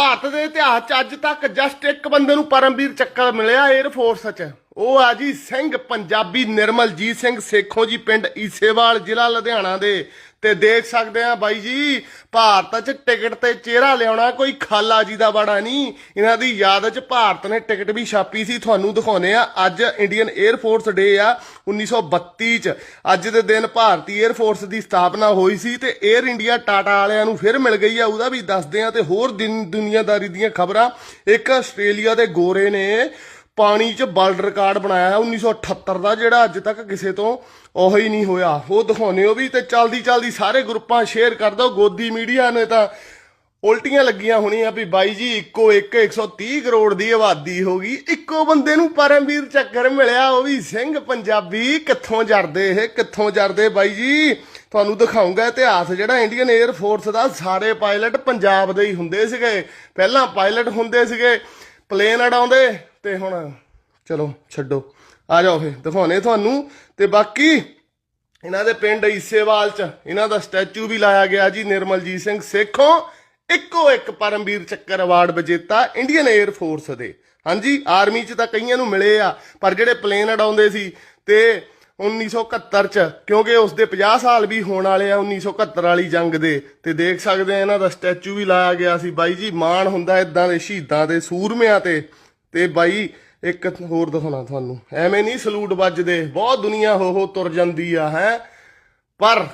ਭਾਰਤ ਦੇ ਇਤਿਹਾਸ 'ਚ ਅੱਜ ਤੱਕ ਜਸਟ ਇੱਕ ਬੰਦੇ ਨੂੰ ਪਰਮਵੀਰ ਚੱਕਰ ਮਿਲਿਆ 에ਅਰ ਫੋਰਸ 'ਚ। ਉਹ ਆ ਜੀ ਸਿੰਘ ਪੰਜਾਬੀ ਨਿਰਮਲਜੀਤ ਸਿੰਘ ਸੇਖੋਂ ਜੀ ਪਿੰਡ ਈਸੇਵਾਲ ਜ਼ਿਲ੍ਹਾ ਲੁਧਿਆਣਾ ਦੇ। ਤੇ ਦੇਖ ਸਕਦੇ ਆ ਬਾਈ ਜੀ, ਭਾਰਤ 'ਚ ਟਿਕਟ ਤੇ ਚਿਹਰਾ ਲਿਆਉਣਾ ਕੋਈ ਖਾਲਾ ਜੀ ਦਾ ਬੜਾ ਨਹੀਂ। ਇਹਨਾਂ ਦੀ ਯਾਦ 'ਚ ਭਾਰਤ ਨੇ ਟਿਕਟ ਵੀ ਛਾਪੀ ਸੀ, ਤੁਹਾਨੂੰ ਦਿਖਾਉਨੇ ਆ। ਅੱਜ ਇੰਡੀਅਨ 에ਅਰ ਫੋਰਸ ਡੇ ਆ 1932 'ਚ। ਅੱਜ ਦੇ ਦਿਨ ਭਾਰਤੀ 에ਅਰ ਫੋਰਸ ਦੀ ਸਥਾਪਨਾ ਹੋਈ ਸੀ ਤੇ 에ਅਰ ਇੰਡੀਆ ਟਾਟਾ ਵਾਲਿਆਂ ਨੂੰ ਫਿਰ ਮਿਲ ਗਈ ਆ, ਉਹਦਾ ਵੀ ਦੱਸਦੇ ਆ ਤੇ ਹੋਰ ਦਿਨ ਦੁਨੀਆਦਾਰੀ ਦੀਆਂ ਖਬਰਾਂ। ਇੱਕ ਆਸਟ੍ਰੇਲੀਆ ਦੇ ਗੋਰੇ ਨੇ ਪਾਣੀ 'ਚ ਵਰਲਡ ਰਿਕਾਰਡ ਬਣਾਇਆ ਹੈ 1978 ਦਾ, ਜਿਹੜਾ ਅੱਜ ਤੱਕ ਕਿਸੇ ਤੋਂ ਉਹ ਹੀ ਨਹੀਂ ਹੋਇਆ। ਉਹ ਦਿਖਾਉਨੇ ਹੋ ਵੀ ਤੇ ਚਲਦੀ ਚਲਦੀ ਸਾਰੇ ਗਰੁੱਪਾਂ ਸ਼ੇਅਰ ਕਰ ਦਿਓ। ਗੋਦੀ ਮੀਡੀਆ ਨੇ ਤਾਂ ਉਲਟੀਆਂ ਲੱਗੀਆਂ ਹੋਣੀਆਂ ਵੀ ਬਾਈ ਜੀ, ਇੱਕੋ ਇੱਕ 130 ਕਰੋੜ ਦੀ ਆਬਾਦੀ ਹੋ ਗਈ। ਇੱਕੋ ਬੰਦੇ ਨੂੰ ਪਰਮਵੀਰ ਚੱਕਰ ਮਿਲਿਆ, ਉਹ ਵੀ ਸਿੰਘ ਪੰਜਾਬੀ। ਕਿੱਥੋਂ ਜਰਦੇ ਇਹ? ਕਿੱਥੋਂ ਜਰਦੇ ਬਾਈ ਜੀ? ਤੁਹਾਨੂੰ ਦਿਖਾਉਂਗਾ ਇਤਿਹਾਸ। ਜਿਹੜਾ ਇੰਡੀਅਨ 에ਅਰ ਫੋਰਸ ਦਾ ਸਾਰੇ ਪਾਇਲਟ ਪੰਜਾਬ ਦੇ ਹੀ ਹੁੰਦੇ ਸੀਗੇ। ਪਹਿਲਾਂ ਪਾਇਲਟ ਹੁੰਦੇ ਸੀਗੇ ਪਲੇਨ ਉਡਾਉਂਦੇ ਤੇ ਹੁਣ ਚਲੋ ਛੱਡੋ। ਆ ਜਾਓ ਫੇ, ਦਿਖਾਉਣੇ ਤੁਹਾਨੂੰ। ਤੇ ਬਾਕੀ ਇਹਨਾਂ ਦੇ ਪਿੰਡ ਈਸੇਵਾਲ ਚ ਇਹਨਾਂ ਦਾ ਸਟੈਚੂ ਵੀ ਲਾਇਆ ਗਿਆ ਜੀ, ਨਿਰਮਲਜੀਤ ਸਿੰਘ ਸੇਖੋਂ। ਇੱਕੋ ਇੱਕ ਪਰਮਵੀਰ ਚੱਕਰ ਅਵਾਰਡ ਵਿਜੇਤਾ ਇੰਡੀਅਨ 에ਅਰ ਫੋਰਸ ਦੇ। ਹਾਂਜੀ, ਆਰਮੀ ਚ ਤਾਂ ਕਈਆਂ ਨੂੰ ਮਿਲੇ ਆ, ਪਰ ਜਿਹੜੇ ਪਲੇਨ ਉਡਾਉਂਦੇ ਸੀ ਤੇ 1971 ਚ, ਕਿਉਂਕਿ ਉਸ ਦੇ 50 ਸਾਲ ਵੀ ਹੋਣ ਵਾਲੇ ਆ 1971 ਵਾਲੀ ਜੰਗ ਦੇ। ਤੇ ਦੇਖ ਸਕਦੇ ਆ, ਇਹਨਾਂ ਦਾ ਸਟੈਚੂ ਵੀ ਲਾਇਆ ਗਿਆ ਸੀ। ਬਾਈ ਜੀ, ਮਾਣ ਹੁੰਦਾ ਇਦਾਂ ਦੇ ਸ਼ਹੀਦਾਂ ਤੇ ਸੂਰਮਿਆਂ ਤੇ। ਤੇ ਬਾਈ, ਇੱਕ ਹੋਰ ਦਿਖਾਉਣਾ ਤੁਹਾਨੂੰ। ਐਵੇਂ ਨਹੀਂ ਸਲੂਟ ਵੱਜਦੇ। ਬਹੁਤ ਦੁਨੀਆ ਹੋ ਹੋ ਤੁਰ ਜਾਂਦੀ ਆ, ਹੈ? ਪਰ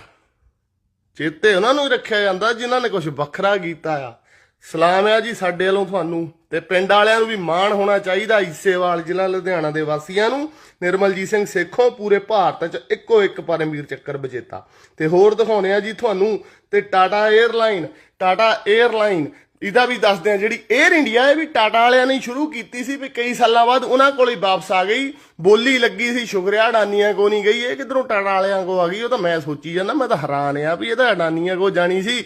ਚੇਤੇ ਉਹਨਾਂ ਨੂੰ ਰੱਖਿਆ ਜਾਂਦਾ ਜਿਨ੍ਹਾਂ ਨੇ ਕੁਝ ਵੱਖਰਾ ਕੀਤਾ ਆ। ਸਲਾਮ ਆ ਜੀ ਸਾਡੇ ਵੱਲੋਂ ਤੁਹਾਨੂੰ। ਤੇ ਪਿੰਡ ਵਾਲਿਆਂ ਨੂੰ ਵੀ ਮਾਣ ਹੋਣਾ ਚਾਹੀਦਾ ਈਸੇਵਾਲ ਜ਼ਿਲ੍ਹਾ ਲੁਧਿਆਣਾ ਦੇ ਵਾਸੀਆਂ ਨੂੰ। ਨਿਰਮਲਜੀਤ ਸਿੰਘ ਸੇਖੋਂ ਪੂਰੇ ਭਾਰਤ 'ਚ ਇੱਕੋ ਇੱਕ ਪਰਮਵੀਰ ਚੱਕਰ ਵਿਜੇਤਾ। ਤੇ ਹੋਰ ਦਿਖਾਉਣੇ ਆ ਜੀ ਤੁਹਾਨੂੰ ਤੇ ਟਾਟਾ 에ਅਰਲਾਈਨ ਟਾਟਾ 에ਅਰਲਾਈਨ ਇਹਦਾ ਵੀ ਦੱਸਦੇ ਆ ਜਿਹੜੀ 에ਅਰ ਇੰਡੀਆ ਇਹ ਵੀ ਟਾਟਾ ਵਾਲਿਆਂ ਨੇ ਸ਼ੁਰੂ ਕੀਤੀ ਸੀ ਵੀ ਕਈ ਸਾਲਾਂ ਬਾਅਦ ਉਹਨਾਂ ਕੋਲ ਹੀ ਵਾਪਸ ਆ ਗਈ। ਬੋਲੀ ਲੱਗੀ ਸੀ, ਸ਼ੁਕਰਿਆ, ਅਡਾਨੀਆਂ ਕੋ ਨਹੀਂ ਗਈ। ਇਹ ਕਿਧਰੋਂ ਟਾਟਾ ਵਾਲਿਆਂ ਕੋ ਆ ਗਈ? ਉਹ ਤਾਂ ਮੈਂ ਸੋਚੀ ਜਾਂਦਾ, ਮੈਂ ਤਾਂ ਹੈਰਾਨ ਆ ਵੀ ਇਹ ਤਾਂ ਅਡਾਨੀਆਂ ਕੋ ਜਾਣੀ ਸੀ।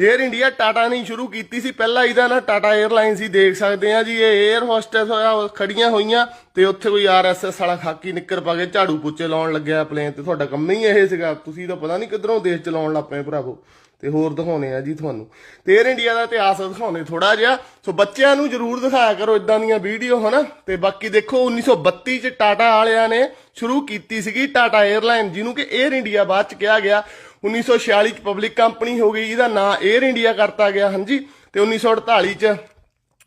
ਏਅਰ ਇੰਡੀਆ ਟਾਟਾ ਨੇ ਸ਼ੁਰੂ ਕੀਤੀ ਸੀ। ਪਹਿਲਾਂ ਇਹਦਾ ਨਾ ਟਾਟਾ 에ਅਰਲਾਈਨਸ ਸੀ ਦੇਖ ਸਕਦੇ ਆ ਜੀ, ਇਹ 에ਅਰ ਹੋਸਟੈਸ ਹੋਇਆ ਖੜੀਆਂ ਹੋਈਆਂ ਤੇ ਉੱਥੇ ਕੋਈ ਆਰਐਸਐਸ ਵਾਲਾ ਖਾਕੀ ਨਿੱਕਰ ਪਾ ਕੇ ਝਾੜੂ ਪੁੱਛੇ ਲਾਉਣ ਲੱਗਿਆ ਪਲੇਨ ਤੇ। ਤੁਹਾਡਾ ਕੰਮ ਹੀ ਇਹ ਸੀਗਾ। ਤੁਸੀਂ ਤਾਂ ਪਤਾ ਨਹੀਂ ਕਿਧਰੋਂ ਦੇਸ਼ ਚਲਾਉਣ ਲੱਗ ਪਏ ਭਰਾਵੋ। ਤੇ ਹੋਰ ਦਿਖਾਉਣੇ ਆ ਜੀ ਤੁਹਾਨੂੰ। ਤੇ 에ਅਰ ਇੰਡੀਆ ਦਾ ਇਤਿਹਾਸ ਦਿਖਾਉਣੇ ਥੋੜਾ ਜਿਹਾ। ਸੋ ਬੱਚਿਆਂ ਨੂੰ ਜਰੂਰ ਦਿਖਾਇਆ ਕਰੋ ਇਦਾਂ ਦੀਆਂ ਵੀਡੀਓ, ਹਨਾ? ਤੇ ਬਾਕੀ ਦੇਖੋ 1932 ਚ ਟਾਟਾ ਵਾਲਿਆਂ ਨੇ ਸ਼ੁਰੂ ਕੀਤੀ ਸੀਗੀ ਟਾਟਾ 에ਅਰਲਾਈਨ ਜਿਹਨੂੰ ਕਿ 에ਅਰ ਇੰਡੀਆ ਬਾਅਦ ਚ ਕਿਹਾ ਗਿਆ। 1946 ਚ ਪਬਲਿਕ ਕੰਪਨੀ ਹੋ ਗਈ ਇਹਦਾ ਨਾਂ 에ਅਰ ਇੰਡੀਆ ਕਰਤਾ ਗਿਆ, ਹਾਂਜੀ। ਤੇ 1948 ਚ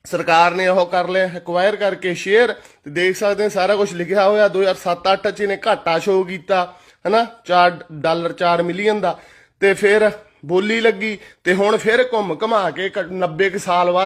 ਸਰਕਾਰ ਨੇ ਉਹ ਕਰ ਲਿਆ ਐਕਵਾਇਰ ਕਰਕੇ ਸ਼ੇਅਰ ਤੇ ਦੇਖ ਸਕਦੇ ਹੋ, ਸਾਰਾ ਕੁਝ ਲਿਖਿਆ ਹੋਇਆ 2007-8 ਚ ਇਹਨੇ ਘਾਟਾ ਸ਼ੋਅ ਕੀਤਾ, ਹਨਾ? 4 ਡਾਲਰ 4 ਮਿਲੀਅਨ ਦਾ। ਤੇ ਫਿਰ ਬੋਲੀ ਲੱਗੀ, ਤੇ ਹੁਣ ਫਿਰ ਘੁੰਮ ਘਮਾ ਕੇ ਕ- 90 ਕੁ ਸਾਲ ਬਾਅਦ